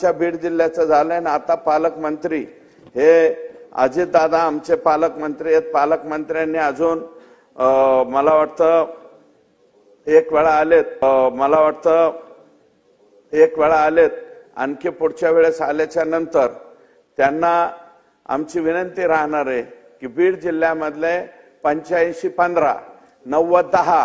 आमच्या बीड जिल्ह्याचं झालंय ना आता पालकमंत्री हे अजितदादा आमचे पालकमंत्री आहेत. पालकमंत्र्यांनी अजून मला वाटतं एक वेळा आलेत. मला वाटतं एक वेळा आलेत. आणखी पुढच्या वेळेस आल्याच्यानंतर त्यांना आमची विनंती राहणार आहे की बीड जिल्ह्यामधले पंच्याऐंशी पंधरा नव्वद दहा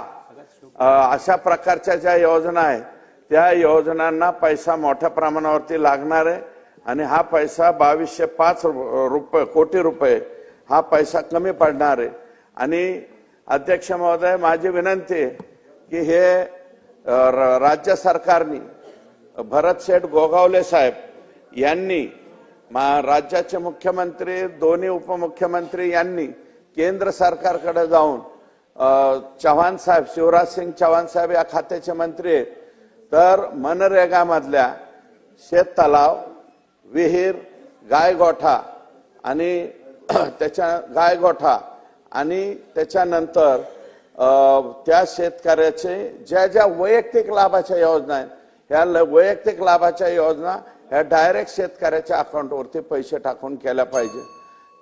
अशा प्रकारच्या ज्या योजना आहेत त्या योजनांना पैसा मोठ्या प्रमाणावरती लागणार आहे आणि हा पैसा बावीसशे पाच रु- रुपये कोटी रुपये हा पैसा कमी पडणार आहे. आणि अध्यक्ष महोदय माझी विनंती आहे की हे र- राज्य सरकारनी भरत शेठ गोगावले साहेब यांनी मा- राज्याचे मुख्यमंत्री दोन्ही उपमुख्यमंत्री यांनी केंद्र सरकारकडे जाऊन चव्हाण साहेब शिवराज सिंग चव्हाण साहेब या खात्याचे मंत्री आहेत. तर मनरेगामधल्या शेत तलाव विहीर गायगोठा आणि त्याच्या गायगोठा आणि त्याच्यानंतर त्या शेतकऱ्याचे ज्या ज्या वैयक्तिक लाभाच्या योजना आहेत ह्या ल- वैयक्तिक लाभाच्या योजना ह्या डायरेक्ट शेतकऱ्याच्या अकाउंटवरती पैसे टाकून केल्या पाहिजे.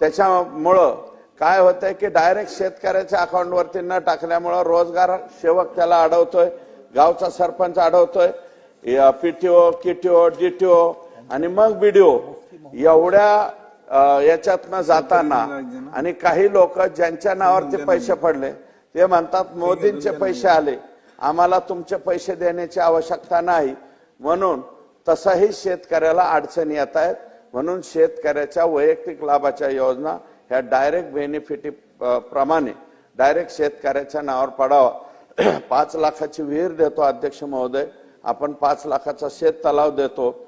त्याच्यामुळं काय होतंय की डायरेक्ट शेतकऱ्याच्या अकाउंटवरती न टाकल्यामुळं रोजगार सेवक त्याला अडवतोय. गावचा सरपंच अडवतोय पीटीओ केटीओ डीटीओ आणि मग बीडीओ एवढ्या याच्यातनं जाताना आणि काही लोक ज्यांच्या नावावरती पैसे पडले ते म्हणतात मोदींचे पैसे आले. आम्हाला तुमचे पैसे देण्याची आवश्यकता नाही. म्हणून तसाही शेतकऱ्याला अडचणी येत आहेत. म्हणून शेतकऱ्याच्या वैयक्तिक लाभाच्या योजना ह्या डायरेक्ट बेनिफिट प्रमाणे डायरेक्ट शेतकऱ्याच्या नावावर पडावा. पाच लाखाची विहीर देतो अध्यक्ष महोदय. आपण पाच लाखाचा शेत तलाव देतो.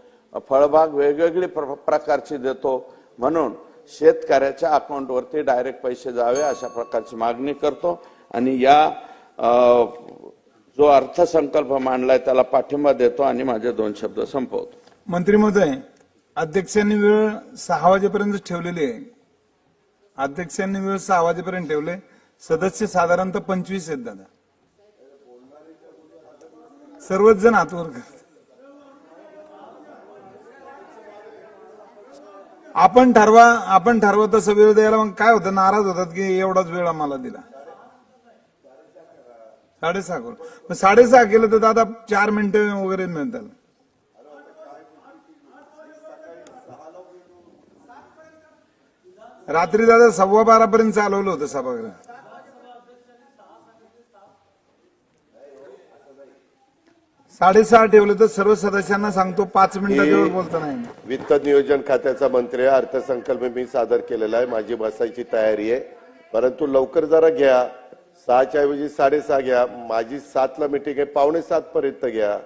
फळबाग वेगवेगळी प्र- प्रकारची देतो. म्हणून शेतकऱ्याच्या अकाउंटवरती डायरेक्ट पैसे जावे अशा प्रकारची मागणी करतो. आणि या जो अर्थसंकल्प मांडलाय त्याला पाठिंबा देतो आणि माझे दोन शब्द संपवतो. मंत्री महोदय अध्यक्षांनी वेळ सहा वाजेपर्यंत ठेवलेली आहे. अध्यक्षांनी वेळ सहा वाजेपर्यंत ठेवले. सदस्य साधारणतः पंचवीस आहेत दादा. सर्वच जण हातवर करतात. आपण ठरवा आपण ठरवा तसं वेळ द्यायला मग काय होतं? नाराज होतात की एवढाच वेळ आम्हाला दिला. साडेसहा करू मग साडेसहा केलं तर दादा चार मिनिटं वगैरे मिळतात. रात्री दादा सव्वा बारा पर्यंत चालवलं होतं सभागृह. साडेसहा ठेवलं तर सर्व सदस्यांना सांगतो पाच वर बोलता नाही. वित्त नियोजन खात्याचा मंत्री आहे अर्थसंकल्प मी सादर केलेला आहे माझी बसायची तयारी आहे. परंतु लवकर जरा घ्या सहाच्या ऐवजी साडेसहा घ्या माझी सातला मिटिंग आहे पावणे सात पर्यंत घ्या.